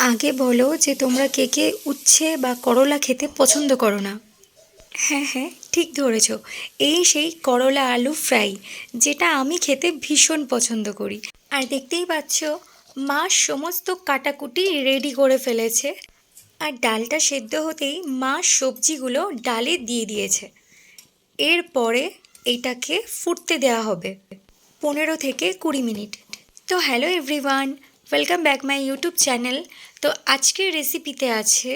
আগে বলো যে তোমরা কে কে উচ্ছে বা করলা খেতে পছন্দ করো না। হ্যাঁ হ্যাঁ ঠিক ধরেছ। এই সেই করলা আলু ফ্রাই যেটা আমি খেতে ভীষণ পছন্দ করি। আর দেখতেই পাচ্ছ মা সমস্ত কাটাকুটি রেডি করে ফেলেছে। আর ডালটা সেদ্ধ হতেই মা সবজিগুলো ডালে দিয়ে দিয়েছে। এরপরে এটাকে ফুটতে দেওয়া হবে। পনেরো থেকে কুড়ি মিনিট। তো hello everyone welcome back my YouTube channel তো আজকের রেসিপিতে আছে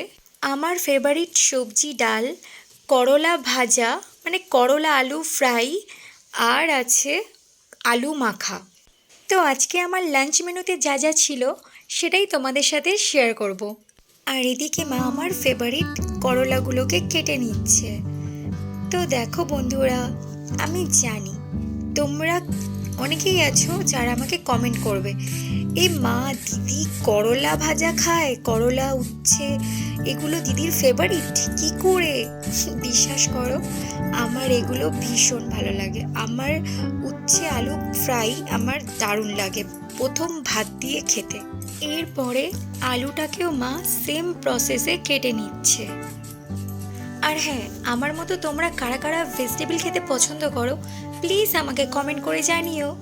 আমার ফেভারিট সবজি ডাল, করলা ভাজা মানে করলা আলু ফ্রাই আর আছে আলু মাখা। তো আজকে আমার লাঞ্চ মেনুতে যা যা ছিল সেটাই তোমাদের সাথে শেয়ার করব। আর এদিকে মা আমার ফেভারিট করলাগুলোকে কেটে নিচ্ছে। তো দেখো বন্ধুরা, আমি জানি তোমরা অনেকেই আছো যারা আমাকে কমেন্ট করবে। এ মা, দিদি করলা ভাজা খায়, করলা উচ্ছে, এগুলো দিদির ফেভারিট কি করে? বিশ্বাস করো, আমার এগুলো ভীষণ ভালো লাগে। আমার উচ্ছে আলু ফ্রাই আমার দারুণ লাগে, প্রথম ভাত দিয়ে খেতে। এরপরে আলুটাকেও মা সেম প্রসেসে কেটে নিচ্ছে। আর হ্যাঁ আমার মতো তোমরা কারা কারা ভেজিটেবল খেতে পছন্দ করো প্লিজ আমাকে কমেন্ট করে জানিও।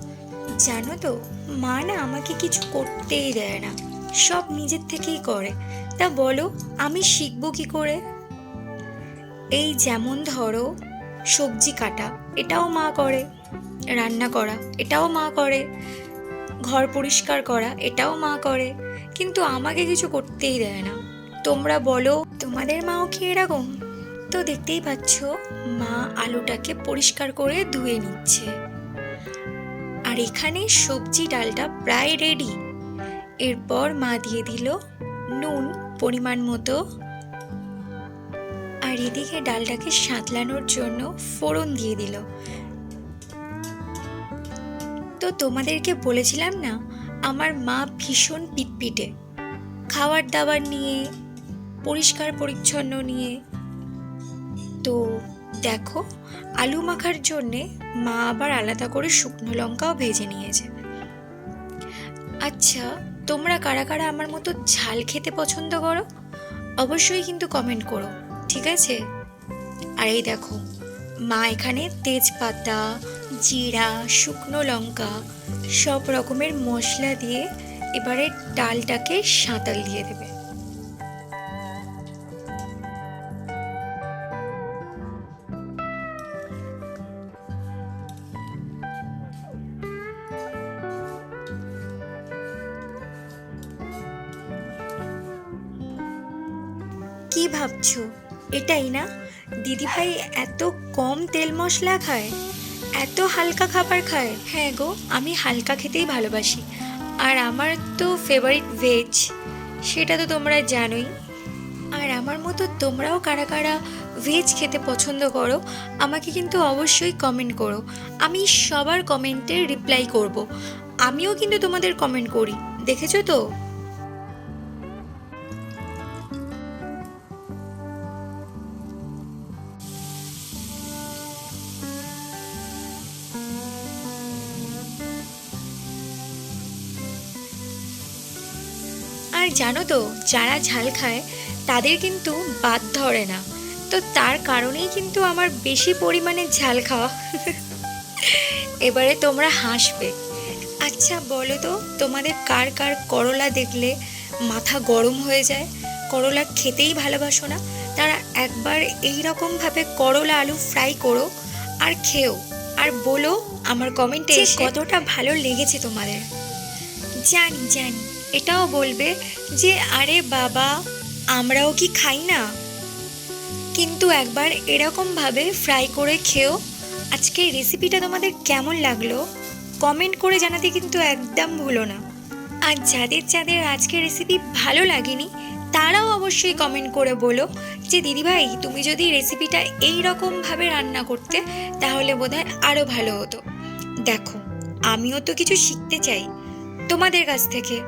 জানো তো, মা না আমাকে কিছু করতেই দেয় না, সব নিজের থেকেই করে। তা বলো, আমি শিখব কি করে? এই যেমন ধরো, সবজি কাটা, এটাও মা করে। রান্না করা, এটাও মা করে। ঘর পরিষ্কার করা, এটাও মা করে। কিন্তু আমাকে কিছু করতেই দেয় না। তোমরা বলো, তোমাদের মাও কি এরকম? তো দেখতেই পাচ্ছ, মা আলুটাকে পরিষ্কার করে ধুয়ে নিচ্ছে। আর এখানে সবজি ডালটা প্রায় রেডি এরপর মা দিয়ে দিল নুন পরিমাণ মতো। আর এদিকে ডালটাকে সাঁতলানোর জন্য ফোড়ন দিয়ে দিল। তো তোমাদেরকে বলেছিলাম না, আমার মা ভীষণ পিটপিটে। খাওয়ার দাবার নিয়ে, পরিষ্কার পরিচ্ছন্ন নিয়ে তো দেখো, আলু মাখার জন্যে মা আবার আলাদা করে শুকনো লঙ্কাও ভেজে নিয়েছে। আচ্ছা তোমরা কারা কারা আমার মতো ঝাল খেতে পছন্দ করো? অবশ্যই কিন্তু কমেন্ট করো, ঠিক আছে? আর এই দেখো, মা এখানে তেজপাতা, জিরা, শুকনো লঙ্কা সব রকমের মশলা দিয়ে এবারে ডালটাকে সাঁতাল দিয়ে দেবে। কি ভাবছ? এটাই না? দিদিভাই এত কম তেল মশলা খায়, এত হালকা খাবার খায়। হ্যাঁ গো, আমি হালকা খেতেই ভালোবাসি। আর আমার তো ফেভারিট ভেজ সেটা তো তোমরা জানোই। আর আমার মতো তোমরাও কারা কারা ভেজ খেতে পছন্দ করো, আমাকে কিন্তু অবশ্যই কমেন্ট করো। আমি সবার কমেন্টে রিপ্লাই করব। আমিও কিন্তু তোমাদের কমেন্ট করি, দেখেছ তো? আর জানো তো যারা ঝাল খায় তাদের কিন্তু বাদ ধরে না। তো তার কারণেই কিন্তু আমার বেশি পরিমাণে ঝাল খাওয়া। এবারে তোমরা হাসবে। আচ্ছা বলো তো তোমাদের কার কার করলা দেখলে মাথা গরম হয়ে যায়? করলা খেতেই ভালোবাসো না? তারা একবার এই রকমভাবে করলা আলু ফ্রাই করো আর খেও। আর বলো আমার কমেন্টে কতটা ভালো লেগেছে তোমাদের। জানি জানি। এটাও বলবে যে, আরে বাবা, আমরাও কি খাই না? কিন্তু একবার এরকমভাবে ফ্রাই করে খেও। আজকে রেসিপিটা তোমাদের কেমন লাগল? কমেন্ট করে জানাতে কিন্তু একদম ভুলো না। আর যাদের যাদের আজকে রেসিপি ভালো লাগেনি, তারাও অবশ্যই কমেন্ট করে বলো যে, দিদিভাই, তুমি যদি রেসিপিটা এই রকমভাবে রান্না করতে, তাহলে বোধহয় আরও ভালো হতো। দেখো, আমিও তো কিছু শিখতে চাই তোমাদের কাছ থেকে।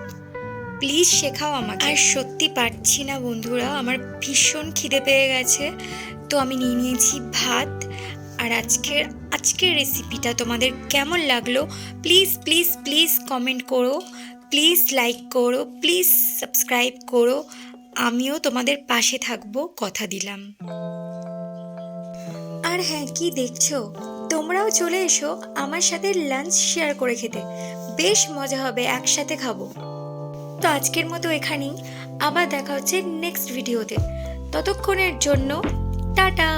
প্লিজ শেখাও আমাকে। আর সত্যি পারছি না বন্ধুরা আমার ভীষণ খিদে পেয়ে গেছে। তো আমি নিয়ে নিয়েছি ভাত। আর আজকের আজকের রেসিপিটা তোমাদের কেমন লাগল? প্লিজ প্লিজ প্লিজ কমেন্ট করো। প্লিজ লাইক করো প্লিজ সাবস্ক্রাইব করো। আমিও তোমাদের পাশে থাকব কথা দিলাম। আর হ্যাঁ কি দেখছ? তোমরাও চলে এসো আমার সাথে লাঞ্চ শেয়ার করে খেতে। বেশ মজা হবে একসাথে খাব। তো আজকের মতো এখানেই। আবার দেখা হচ্ছে নেক্সট ভিডিওতে ততক্ষণের জন্য টাটা!